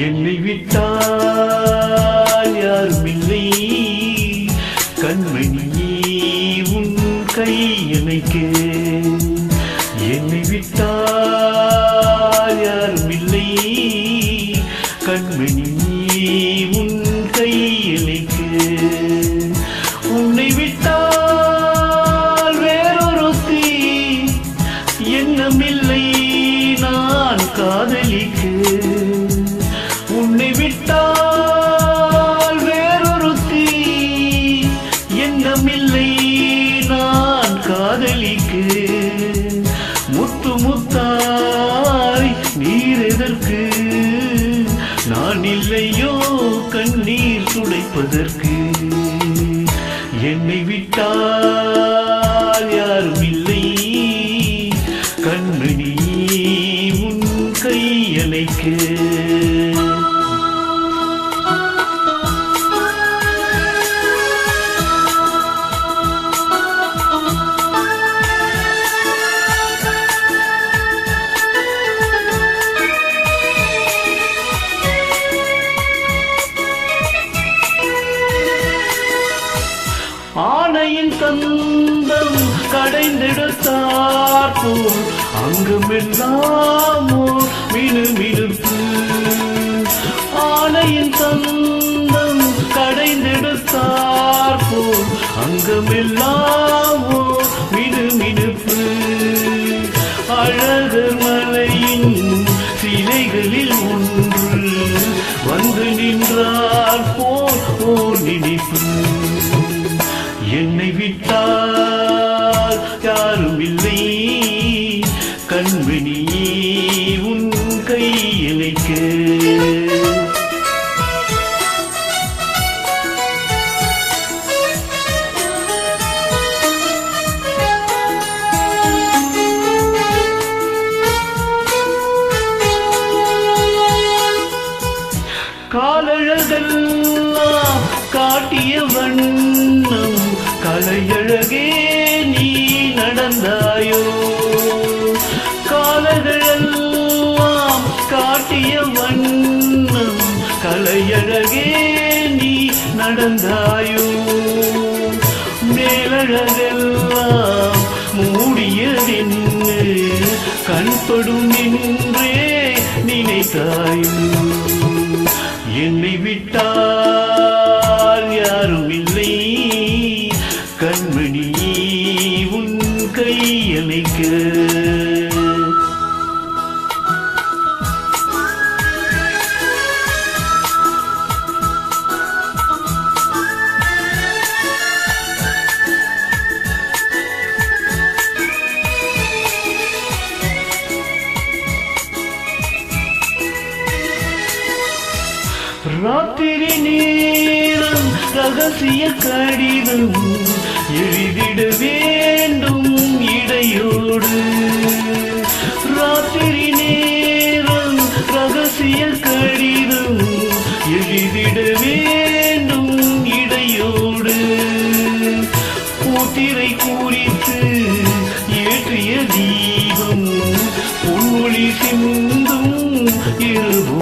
என்னை விட்டால் யாருமில்லை. கண்மணி உன் கை எனக்கு என்னை விட்டால் யாருமில்லை. கண்மணி உன் நான் இல்லையோ கண்ணீர் துடைப்பதற்கு என்னை விட்டால் ஆணையின் தந்தம் கடைந்தெடுத்தார் போல் அங்குமெல்லாமோ மினு மினுப்பு தந்தம் கடைந்தெடுத்தார் போல் அங்கமெல்லாமோ மினு அழகர் மலையின் சிலைகளில் ஒன்று வந்து நின்றார் போல் ஓர் நினைப்பு. கண்மணியே உன் கையிலைக்கு காலழகெல்லாம் காட்டிய வண்ணம் கலையழகே கலையழகே நீ நடந்தாயோ? மேலழகெல்லாம் மூடியதென்று கண்படும் என்றே நினைத்தாயோ? என்னை விட்டால் யாரும் இல்லை. கண்மணி உன் கையணைக்க ராத்திரி நேரம் ரகசிய கடிதம் எழுதிட வேண்டும் இடையோடு. ராத்திரி நேரம் ரகசிய கடிதம் எழுதிட வேண்டும் இடையோடு. பூத்திரை குறித்து ஏற்றிய தீபம் பொன்மொழி சிந்தும் இருவோடு